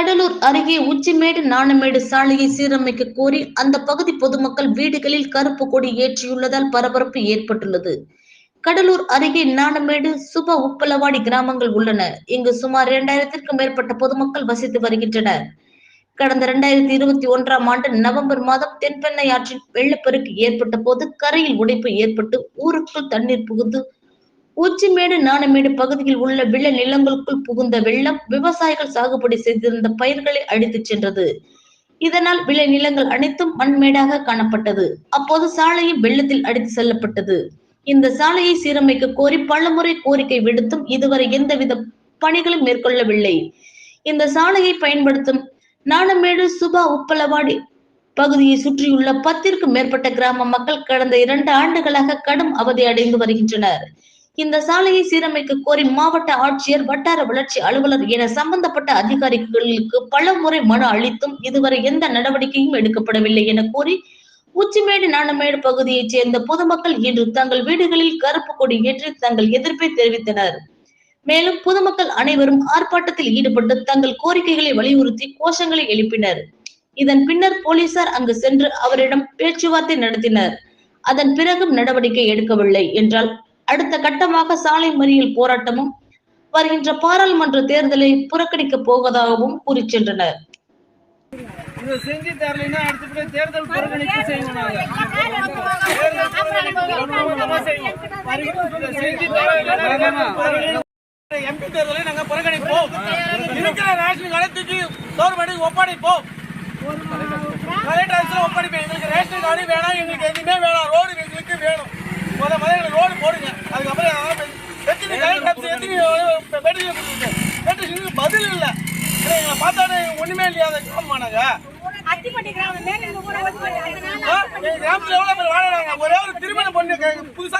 கடலூர் அருகே உச்சிமேடு நாணமேடு சாலையை சீரமைக்க கோரி அந்த பகுதி பொதுமக்கள் வீடுகளில் கருப்பு கொடி ஏற்றியுள்ளதால் பரபரப்பு ஏற்பட்டுள்ளது. கடலூர் அருகே நாணமேடு சுப உப்பலவாடி கிராமங்கள் உள்ளன. இங்கு சுமார் இரண்டாயிரத்திற்கும் மேற்பட்ட பொதுமக்கள் வசித்து வருகின்றனர். கடந்த இரண்டாயிரத்தி இருபத்தி ஒன்றாம் ஆண்டு நவம்பர் மாதம் தென்பெண்ணை ஆற்றில் வெள்ளப்பெருக்கு ஏற்பட்ட போது கரையில் உடைப்பு ஏற்பட்டு ஊருக்குள் தண்ணீர் புகுந்து உச்சிமேடு நாணமேடு பகுதியில் உள்ள வெள்ள நிலங்களுக்குள் புகுந்த வெள்ளம் விவசாயிகள் சாகுபடி செய்திருந்த பயிர்களை அடித்துச் சென்றது. இதனால் விளை நிலங்கள் அனைத்தும் மண்மேடாக காணப்பட்டது. அப்போது சாலையும் வெள்ளத்தில் அடித்து செல்லப்பட்டது. இந்த சாலையை சீரமைக்க கோரி பலமுறை கோரிக்கை விடுத்தும் இதுவரை எந்தவித பணிகளும் மேற்கொள்ளவில்லை. இந்த சாலையை பயன்படுத்தும் நாணமேடு சுபா உப்பலவாடி பகுதியை சுற்றியுள்ள பத்திற்கும் மேற்பட்ட கிராம மக்கள் கடந்த இரண்டு ஆண்டுகளாக கடும் அவதி அடைந்து வருகின்றனர். இந்த சாலையை சீரமைக்க கோரி மாவட்ட ஆட்சியர் வட்டார வளர்ச்சி அலுவலர் என சம்பந்தப்பட்ட அதிகாரிகளுக்கு பல முறை மனு அளித்தும் இதுவரை எந்த நடவடிக்கையும் எடுக்கப்படவில்லை என கூறி உச்சிமேடு நாணமேடு பகுதியைச் சேர்ந்த பொதுமக்கள் இன்று தங்கள் வீடுகளில் கருப்பு கொடி ஏற்றி தங்கள் எதிர்ப்பை தெரிவித்தனர். மேலும் பொதுமக்கள் அனைவரும் ஆர்ப்பாட்டத்தில் ஈடுபட்டு தங்கள் கோரிக்கைகளை வலியுறுத்தி கோஷங்களை எழுப்பினர். இதன் பின்னர் போலீசார் அங்கு சென்று அவரிடம் பேச்சுவார்த்தை நடத்தினர். அதன் பிறகும் நடவடிக்கை எடுக்கவில்லை என்றால் அடுத்த கட்டமாக சாலை மறியல் போராட்டமும் வருகின்ற பாராளுமன்ற தேர்தலை புறக்கணிக்க போவதாகவும் கூறி சென்றனர் இதை செஞ்சு தரலைன்னா அடுத்தபடி தேர்தல் புறக்கணிப்பு செய்வோம் நாங்க. இதை செஞ்சு தரலைன்னா எம்பி தேர்தலை நாங்க புறக்கணிப்போம். இருக்கிற ரேஷன் தூக்கி கவர்மெண்ட்டுக்கு ஒப்படைப்போம். கலெக்டர் ஒப்படைப்போம். எங்களுக்கு ரேஷன் கார்டு வேணாம் எங்களுக்கு எதுவுமே வேணாம். ரோடு ஒண்ணுமே இல்லையா? அதை காமானாங்க அத்திப்பட்டி கிராமம் மேல இந்த ஊர் அத்திப்பட்டி அதனால எங்க கிராமத்துல எவ்வளவு பேர் வாழறாங்க? ஒரே ஒரு திருமணம் பண்ணி புதுசா